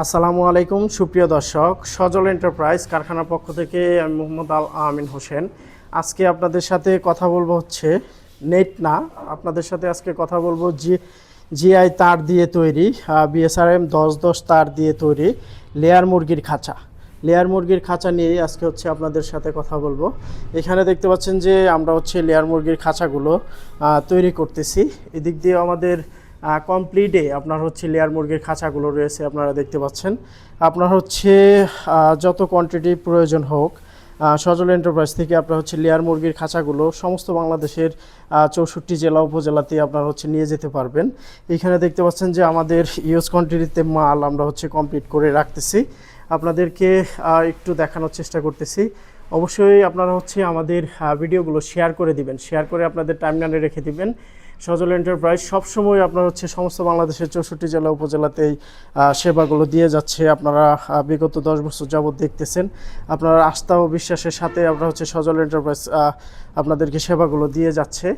আসসালামু আলাইকুম, সুপ্রিয় দর্শক। সজল এন্টারপ্রাইজ কারখানার পক্ষ থেকে আমি মোহাম্মদ আল আমিন হোসেন। আজকে আপনাদের সাথে কথা বলব হচ্ছে নেট না, আপনাদের সাথে আজকে কথা বলব জি, জিআই তার দিয়ে তৈরি বিএসআরএম দশ দশ তার দিয়ে তৈরি লেয়ার মুরগির খাঁচা। লেয়ার মুরগির খাঁচা নিয়েই আজকে হচ্ছে আপনাদের সাথে কথা বলব। এখানে দেখতে পাচ্ছেন যে আমরা হচ্ছে লেয়ার মুরগির খাঁচাগুলো তৈরি করতেছি। এদিক দিয়ে আমাদের কমপ্লিটে আপনার হচ্ছে লেয়ার মুরগির খাঁচাগুলো রয়েছে আপনারা দেখতে পাচ্ছেন। আপনার হচ্ছে যত কোয়ান্টিটি প্রয়োজন হোক সজল এন্টারপ্রাইজ থেকে আপনার হচ্ছে লেয়ার মুরগির খাঁচাগুলো সমস্ত বাংলাদেশের চৌষট্টি জেলা উপজেলাতে আপনারা হচ্ছে নিয়ে যেতে পারবেন। এখানে দেখতে পাচ্ছেন যে আমাদের ইউজ কোয়ান্টিটিতে মাল আমরা হচ্ছে কমপ্লিট করে রাখতেছি। আপনাদেরকে একটু দেখানোর চেষ্টা করতেছি। অবশ্যই আপনারা হচ্ছে আমাদের ভিডিওগুলো শেয়ার করে দিবেন। শেয়ার করে আপনাদের টাইমলাইনে রেখে দিবেন। সজল এন্টারপ্রাইজ সবসময় আপনার হচ্ছে সমস্ত বাংলাদেশের চৌষট্টি জেলা উপজেলাতেই সেবাগুলো দিয়ে যাচ্ছে। আপনারা বিগত দশ বছর যাবৎ দেখতেছেন। আপনারা আস্থা ও বিশ্বাসের সাথে আপনার হচ্ছে সজল এন্টারপ্রাইজ আপনাদেরকে সেবাগুলো দিয়ে যাচ্ছে।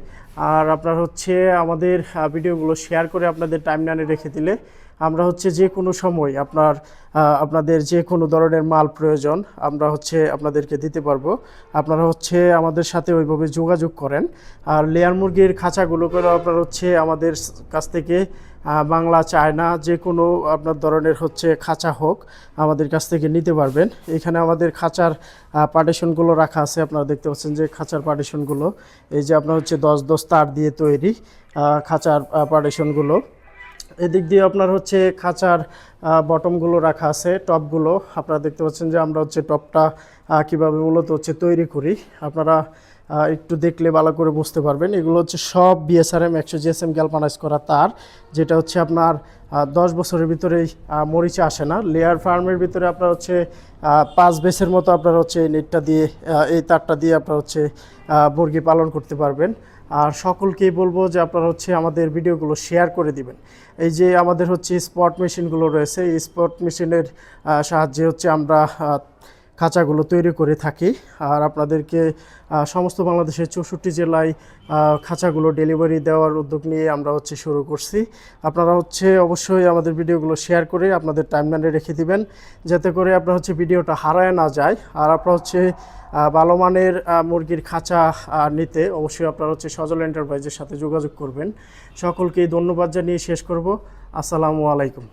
আর আপনার হচ্ছে আমাদের ভিডিওগুলো শেয়ার করে আপনাদের টাইমলাইনে রেখে দিলে আমরা হচ্ছে যে কোনো সময় আপনার আপনাদের যে কোনো ধরনের মাল প্রয়োজন, আমরা হচ্ছে আপনাদেরকে দিতে পারব। আপনারা হচ্ছে আমাদের সাথে ওইভাবে যোগাযোগ করেন। আর লেয়ার মুরগির খাঁচাগুলো করে আপনার হচ্ছে আমাদের কাছ থেকে বাংলা, চায়না যে কোনো আপনার ধরনের হচ্ছে খাঁচা হোক, আমাদের কাছ থেকে নিতে পারবেন। এখানে আমাদের খাঁচার পার্টিশনগুলো রাখা আছে, আপনারা দেখতে পাচ্ছেন যে খাঁচার পার্টিশনগুলো এই যে আপনার হচ্ছে দশ দশ তার দিয়ে তৈরি খাঁচার পার্টিশনগুলো এদিক দিয়ে আপনার হচ্ছে খাঁচার বটমগুলো রাখা আছে টপগুলো আপনারা দেখতে পাচ্ছেন যে আমরা হচ্ছে টপটা কীভাবে মূলত হচ্ছে তৈরি করি। আপনারা একটু দেখলে ভালো করে বুঝতে পারবেন। এগুলো হচ্ছে সব বিএসআরএম একশো জিএসএম গ্যালপানাইজ করা তার, যেটা হচ্ছে আপনার দশ বছরের ভিতরেই মরিচে আসে না। লেয়ার ফার্মের ভিতরে আপনার হচ্ছে পাঁচ বেসের মতো আপনার হচ্ছে এই নেটটা দিয়ে এই তারটা দিয়ে আপনার হচ্ছে মুরগি পালন করতে পারবেন। আর সকলকেই বলব যে আপনারা হচ্ছে আমাদের ভিডিওগুলো শেয়ার করে দিবেন। এই যে আমাদের হচ্ছে স্পট মেশিনগুলো রয়েছে, এই স্পট মেশিনের সাহায্যে হচ্ছে আমরা খাঁচাগুলো তৈরি করে থাকি। আর আপনাদেরকে সমস্ত বাংলাদেশের চৌষট্টি জেলায় খাঁচাগুলো ডেলিভারি দেওয়ার উদ্যোগ নিয়ে আমরা হচ্ছে শুরু করছি। আপনারা হচ্ছে অবশ্যই আমাদের ভিডিওগুলো শেয়ার করে আপনাদের টাইমলাইনে রেখে দিবেন, যাতে করে আপনার হচ্ছে ভিডিওটা হারায় না যায়। আর আপনারা হচ্ছে ভালো মানের মুরগির খাঁচা নিতে অবশ্যই আপনারা হচ্ছে সজল এন্টারপ্রাইজের সাথে যোগাযোগ করবেন। সকলকেই ধন্যবাদ জানিয়ে শেষ করব। আসসালামু আলাইকুম।